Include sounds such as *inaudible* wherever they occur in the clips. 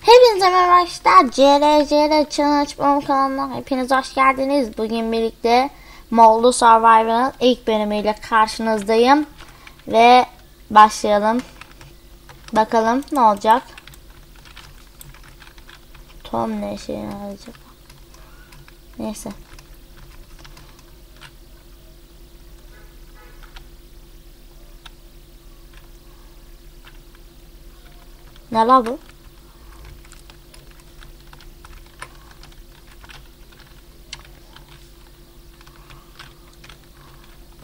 Hepinize merhaba arkadaşlar. CRCR Challenge Bomb kanalına hepiniz hoş geldiniz. Bugün birlikte Moldu Survivor'ın ilk bölümüyle karşınızdayım. Ve başlayalım. Bakalım ne olacak. Tom ne şey arayacak. Neyse. Ne la bu?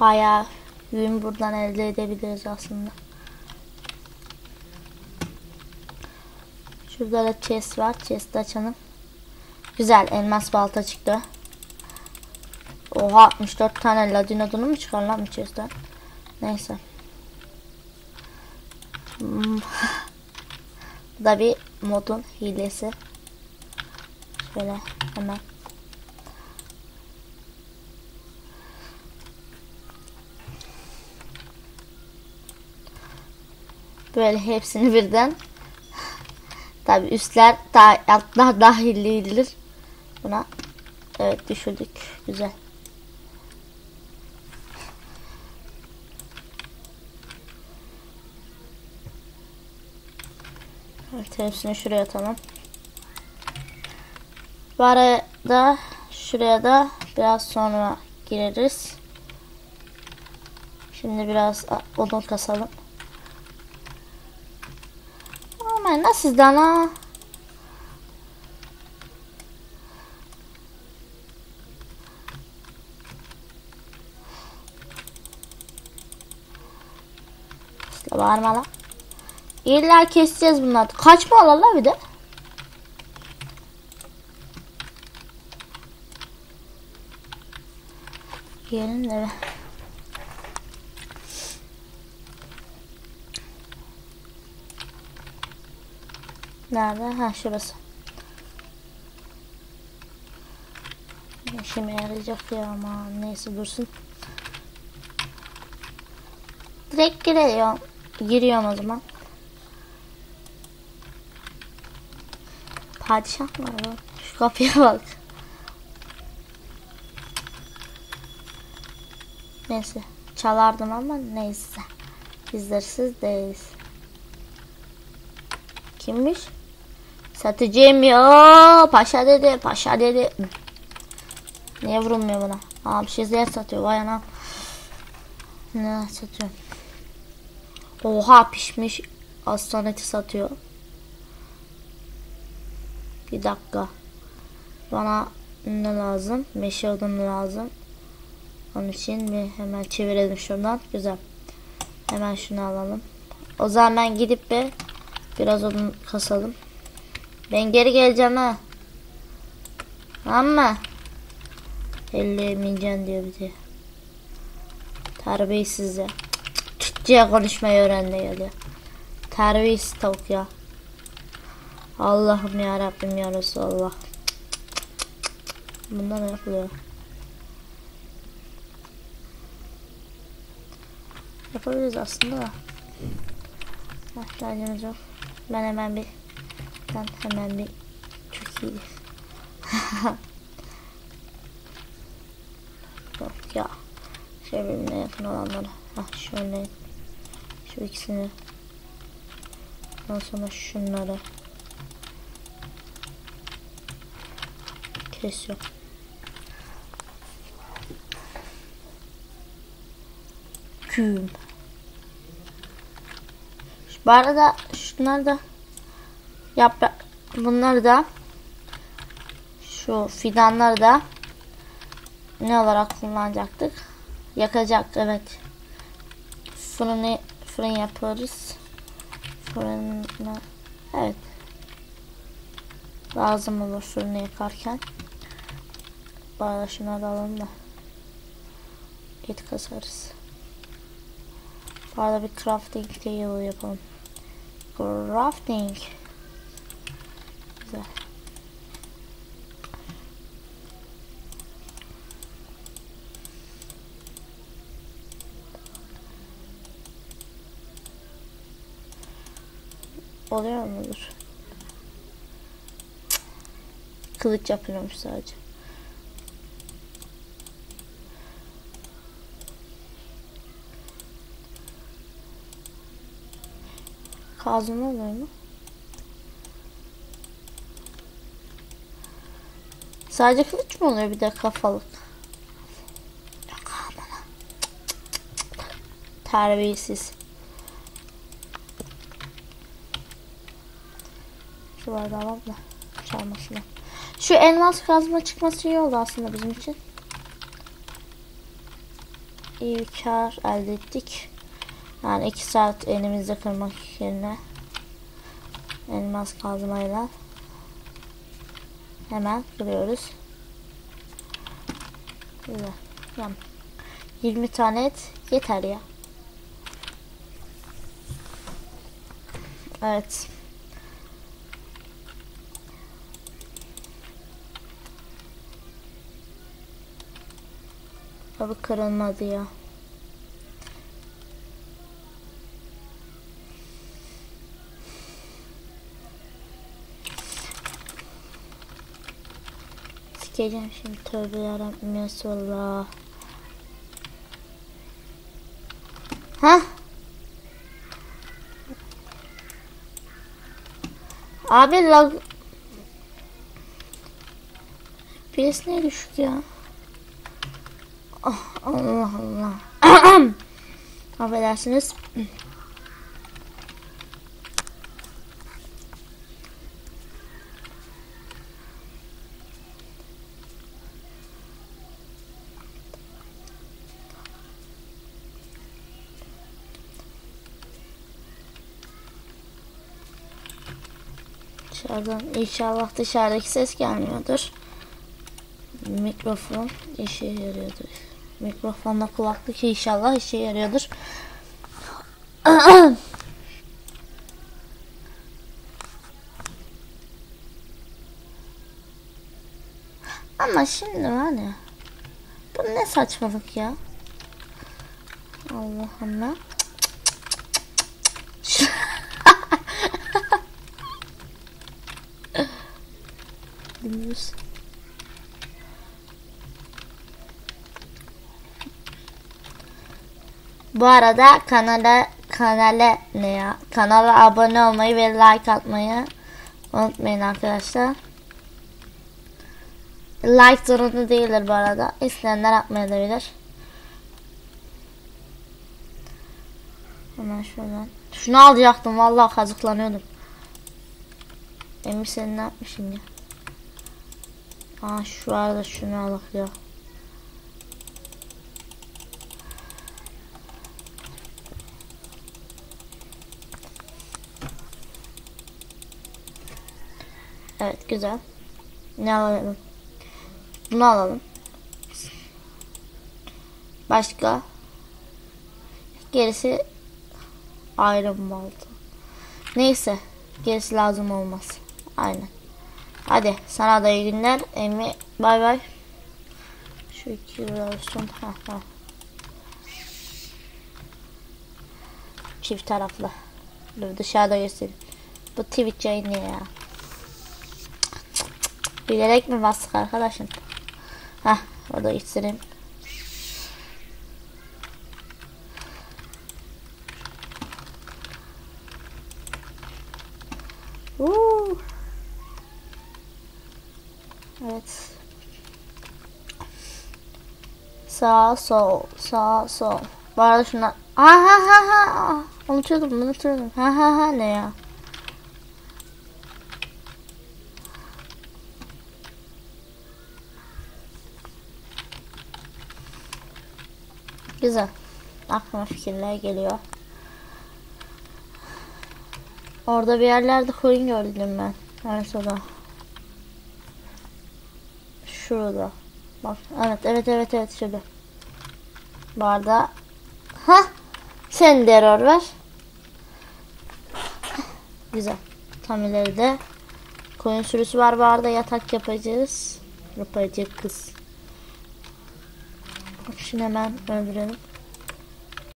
Bayağı yün buradan elde edebiliriz aslında. Şurada da chest var. Chest'i açalım. Güzel elmas balta çıktı. Oha 64 tane ladin odunu mu çıkar lan bu chest'ten? Neyse. *laughs* Bu da bir modun hilesi. Şöyle hemen. Böyle hepsini birden. Tabi üstler daha altlar dahil edilir. Buna evet düşürdük. Güzel. Evet hepsini şuraya atalım. Bu arada şuraya da biraz sonra gireriz. Şimdi biraz odun kasalım. Ama nasıl ha? İşte bağırma. İlla keseceğiz bunları. Kaçma alalım bir de. De be. Nerede? Ha şurası. İşime yarayacak ya ama neyse dursun. Direkt giriyorum. Giriyorum o zaman. Padişah mı var? Şu kapıya bak. Neyse. Çalardım ama neyse. Bizlersiz değiliz. Kimmiş? Satıcıyım ya. Paşa dedi. Paşa dedi. Niye vurulmuyor buna? Aa bir şeyler satıyor. Vay anam. Ne satıyor? Oha pişmiş. Aslan eti satıyor. Bir dakika. Bana ne lazım? Meşe odunu lazım. Onun için bir hemen çevirelim şuradan. Güzel. Hemen şunu alalım. O zaman ben gidip bir biraz odun kasalım. Ben geri geleceğim ha. Ama elleyemeyeceğim diyor bir de. Terbiyesiz ya. Türkçe konuşmayı öğrendi geliyor. Terbiyesiz tavuk ya. Allah'ım ya Rabbim ya Resulallah. Bunda ne yapılıyor? Yapabiliriz aslında da. İhtiyacımız yok. Ben hemen bir ben hemen bir çok iyi. *laughs* yok ya. Şey birbirine yakın olanları. Hah şöyle. Şu ikisini. Ondan sonra şunları. Kesiyor. Küm. Bu arada şunları da yaprak bunları da şu fidanları da ne olarak kullanacaktık? Yakacak evet. Fırını fırın yaparız. Fırına evet. Lazım olur fırını yakarken. Bari da alalım da. Et kasarız. Bari bir crafting table yapalım. Crafting. Güzel. Oluyor mudur? Kılıç yapıyormuş sadece. Kazma oluyor mu? Sadece kılıç mı oluyor bir de kafalık? Yok amına. Terbiyesiz. Şu bardağı alalım da çalmasına. Şu elmas kazma çıkması iyi oldu aslında bizim için. İyi kar elde ettik. Yani iki saat elimizde kırmak yerine elmas kazmayla hemen kırıyoruz. Güzel. Yam. 20 tane et yeter ya. Evet. Tabi kırılmadı ya. Sikeceğim şimdi tövbe yarabbim Resulallah. Ha? Abi lag PS ne düşük ya? Ah, Allah Allah. *clears throat* Affedersiniz. Dışarıdan inşallah dışarıdaki ses gelmiyordur. Mikrofon işe yarıyordur. Mikrofonla kulaklık inşallah işe yarıyordur. *clears throat* Ama şimdi ya. Bu ne saçmalık ya. Allah Allah. *clears throat* Dümdüz. Bu arada kanala kanala ne ya? Kanala abone olmayı ve like atmayı unutmayın arkadaşlar. Like zorunlu değildir bu arada. İsteyenler atmayabilir. Hemen şuradan. Şunu alacaktım vallahi kazıklanıyordum. Emir sen ne yapmışsın ya? Aa şu arada şunu alak. Evet güzel. Ne alalım? Bunu alalım. Başka? Gerisi ayrım oldu. Neyse. Gerisi lazım olmaz. Aynen. Hadi sana da iyi günler. Emi bay bay. Şu iki olsun. Ha, ha. Çift taraflı. Dur dışarıda göstereyim. Bu Twitch yayını ya. Bilerek mi bastık arkadaşım? Hah orada içtireyim. Evet. Sağ sol sağ sol. Bu arada şuna ha ha ha ha unutuyordum unutuyordum ha ha ha ne ya Güzel. Aklıma fikirler geliyor. Orada bir yerlerde koyun gördüm ben. Haritada. Şurada. Bak. Evet evet evet evet şurada. Barda. Ha. Sen de error ver. Güzel. Tam ileride. Koyun sürüsü var barda yatak yapacağız. Yapacak kız. Bak şunu hemen öldürelim.